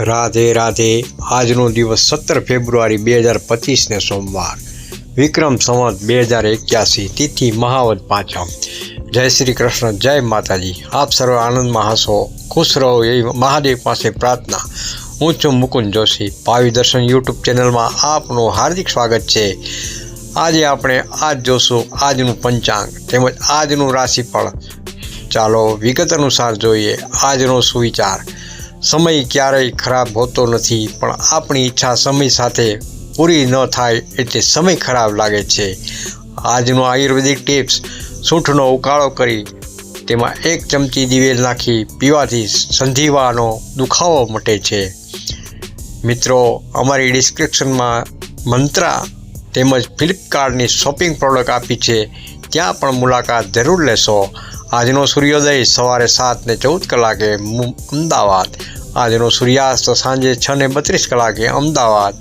રાધે રાધે, આજનો દિવસ સત્તર ફેબ્રુઆરી બે હજાર પચીસને સોમવાર. વિક્રમ સંવત બે હજાર એક્યાસી, તિથિ મહાવત પાંચમ. જય શ્રી કૃષ્ણ, જય માતાજી. આપ સર્વ આનંદમાં હસો ખુશ રહો એવી મહાદેવ પાસે પ્રાર્થના. હું છું મુકુંદ જોશી. પાવી દર્શન યુટ્યુબ ચેનલમાં આપનું હાર્દિક સ્વાગત છે. આજે આપણે આજ જોશું આજનું પંચાંગ તેમજ આજનું રાશિફળ. ચાલો વિગત અનુસાર જોઈએ આજનો સુવિચાર. સમય ક્યારેય ખરાબ હોતો નથી, પણ આપણી ઈચ્છા સમય સાથે પૂરી ન થાય એટલે સમય ખરાબ લાગે છે. આજનો આયુર્વેદિક ટિપ્સ, સૂંઠનો ઉકાળો કરી, તેમાં એક ચમચી દિવેલ નાખી, પીવાથી સંધિવાનો દુખાવો મટે છે. મિત્રો, અમારી ડિસ્ક્રિપ્શનમાં મંત્રા તેમજ ફ્લિપકાર્ટની શોપિંગ પ્રોડક્ટ આપી છે. ત્યાં પણ મુલાકાત જરૂર લેશો. આજનો સૂર્યોદય સવારે સાત ને ચૌદ કલાકે અમદાવાદ. આજનો સૂર્યાસ્ત સાંજે છ ને બત્રીસ કલાકે અમદાવાદ.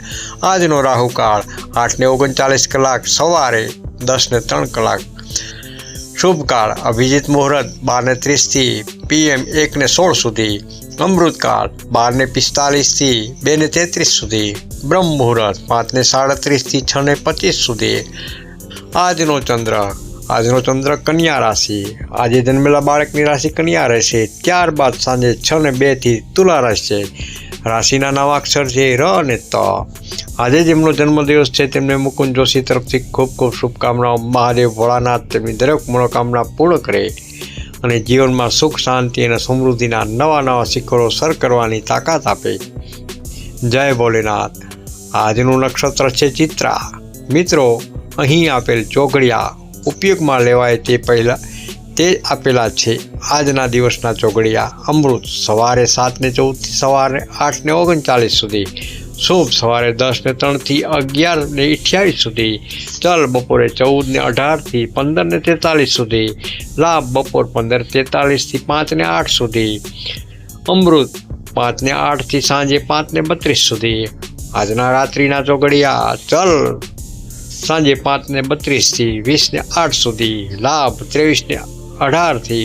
આજનો રાહુકાળ આઠ ને ઓગણચાલીસ કલાક સવારે દસ ને ત્રણ કલાક. શુભકાળ અભિજીત મુહૂર્ત બાર ને ત્રીસથી પીએમ એક ને સોળ સુધી. અમૃતકાળ બાર ને પિસ્તાલીસથી બે ને તેત્રીસ સુધી. બ્રહ્મ મુહૂર્ત પાંચ ને સાડત્રીસથી છ ને પચીસ સુધી. આજનો ચંદ્ર આજનો ચંદ્ર કન્યા રાશિ. આજે જન્મેલા બાળકની રાશિ કન્યા રહેશે. ત્યારબાદ સાંજે છ ને બેથી તુલા રહેશે. રાશિના નવા અક્ષર છે ર અને ત. આજે જેમનો જન્મદિવસ છે તેમને મુકુંદ જોશી તરફથી ખૂબ ખૂબ શુભકામનાઓ. મહાદેવ ભોળાનાથ તેમની દરેક મનોકામના પૂર્ણ કરે. અને જીવનમાં સુખ, શાંતિ અને સમૃદ્ધિના નવા નવા શિખરો સર કરવાની તાકાત આપે. જય ભોલેનાથ. આજનું નક્ષત્ર છે ચિત્રા. મિત્રો, અહીં આપેલ ચોઘડિયા ઉપયોગમાં લેવાય તે પહેલાં તે આપેલા છે. આજના દિવસના ચોગડિયા અમૃત સવારે સાતને ચૌદથી સવારે આઠને ઓગણચાલીસ સુધી, શુભ સવારે દસને ત્રણથી અગિયારને અઠ્યાવીસ સુધી, ચલ બપોરે ચૌદને અઢારથી પંદરને તેતાલીસ સુધી, લાભ બપોર પંદર તેતાલીસથી પાંચને આઠ સુધી, અમૃત પાંચને આઠથી સાંજે પાંચને બત્રીસ સુધી. આજના રાત્રિના ચોગડિયા, ચલ સાંજે પાંચ ને બત્રીસથી વીસ ને આઠ સુધી, લાભ ત્રેવીસ ને અઢારથી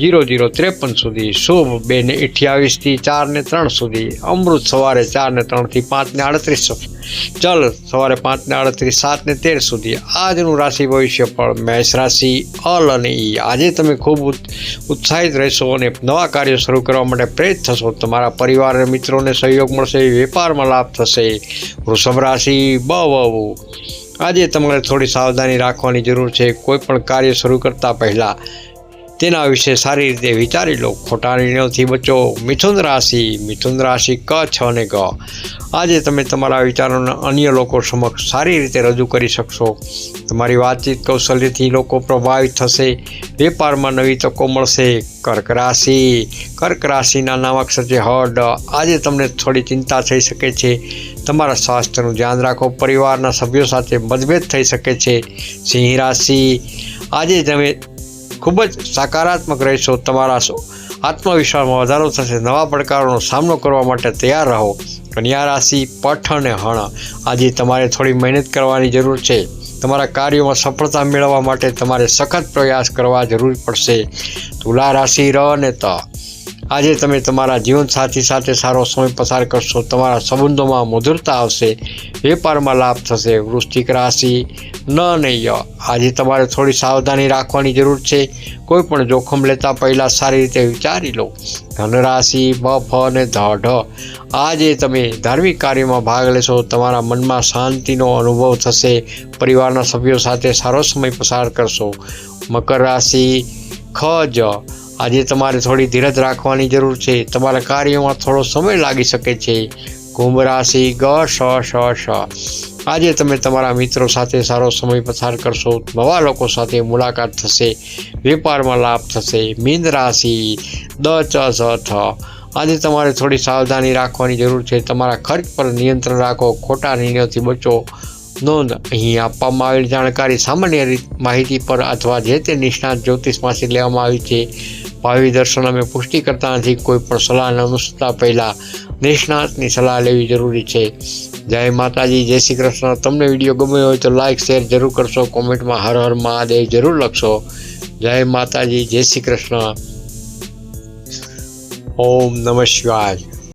જીરો જીરો ત્રેપન સુધી, શુભ બે ને અઠ્યાવીસથી ચાર ને ત્રણ સુધી, અમૃત સવારે ચાર ને ત્રણથી પાંચ ને આડત્રીસ ચલ સવારે પાંચ ને આડત્રીસ, સાત ને તેર સુધી. આજનું રાશિ ભવિષ્ય પણ મેષ રાશિ, અલ અને ઈ. આજે તમે ખૂબ ઉત્સાહિત રહેશો અને નવા કાર્યો શરૂ કરવા માટે પ્રેરિત થશો. તમારા પરિવાર મિત્રોને સહયોગ મળશે, વેપારમાં લાભ થશે. વૃષભ રાશિ બ વહુ આજે તમારે થોડી સાવધાની રાખવાની જરૂર છે. કોઈ પણ કાર્ય શરૂ કરતા પહેલાં તેના વિશે સારી રીતે વિચારી લો. ખોટા નિર્ણયોથી બચો. મિથુન રાશિ. મિથુન રાશિ ક, છ અને ગ. આજે તમે તમારા વિચારોને અન્ય લોકો સમક્ષ સારી રીતે રજૂ કરી શકશો. તમારી વાતચીત કૌશલ્યથી લોકો પ્રભાવિત થશે. વેપારમાં નવી તકો મળશે. કર્ક રાશિ. કર્ક રાશિના નામાક્ષર છે હડ આજે તમને થોડી ચિંતા થઈ શકે છે. તમારા સ્વાસ્થ્યનું ધ્યાન રાખો. પરિવારના સભ્યો સાથે મતભેદ થઈ શકે છે. સિંહ રાશિ. આજે તમે ખૂબ જ સકારાત્મક રહેશો, તમારા શો આત્મવિશ્વાસમાં વધારો થશે, નવા પડકારોનો સામનો કરવા માટે તૈયાર રહો. કન્યા રાશિ, પઠ અને હણ. આજે તમારે થોડી મહેનત કરવાની જરૂર છે. તમારા કાર્યોમાં સફળતા મેળવવા માટે તમારે સખત પ્રયાસ કરવા જરૂર પડશે. તુલા રાશિ, ર અને ત. આજે તમે તમારા જીવનસાથી સાથે સારો સમય પસાર કરશો. તમારા સંબંધોમાં મધુરતા આવશે. વેપારમાં લાભ થશે. વૃશ્ચિક રાશિ ન અને ય આજે તમારે થોડી સાવધાની રાખવાની જરૂર છે. કોઈ પણ જોખમ લેતા પહેલાં સારી રીતે વિચારી લો. ધનરાશિ બ ફ અને ધ આજે તમે ધાર્મિક કાર્યમાં ભાગ લેશો. તમારા મનમાં શાંતિનો અનુભવ થશે. પરિવારના સભ્યો સાથે સારો સમય પસાર કરશો. મકર રાશિ ખ જ આજે તમારે થોડી ધીરજ રાખવાની જરૂર છે. તમારા કાર્યોમાં થોડો સમય લાગી શકે છે. કુંભ રાશિ ગ શ શ શ આજે તમે તમારા મિત્રો સાથે સારો સમય પસાર કરશો. નવા લોકો સાથે મુલાકાત થશે. વેપારમાં લાભ થશે. મીન રાશિ દ, ચ, સ, થ. આજે તમારે થોડી સાવધાની રાખવાની જરૂર છે. તમારા ખર્ચ પર નિયંત્રણ રાખો. ખોટા નિર્ણયોથી બચો. નોંધ અહીં આપવામાં આવેલી જાણકારી સામાન્ય માહિતી પર અથવા જે તે નિષ્ણાત જ્યોતિષમાંથી લેવામાં આવી છે. ભાવિ દર્શન અમે પુષ્ટિ કરતા નથી. કોઈ પણ સલાહને અનુસરતા પહેલાં નિષ્ણાતની સલાહ લેવી જરૂરી છે. જય માતાજી, જય શ્રી કૃષ્ણ. તમને વીડિયો ગમ્યો હોય તો લાઈક, શેર જરૂર કરશો. કોમેન્ટમાં હર હર મહાદેવ જરૂર લખશો. જય માતાજી, જય શ્રી કૃષ્ણ. ઓમ નમઃ શિવાય.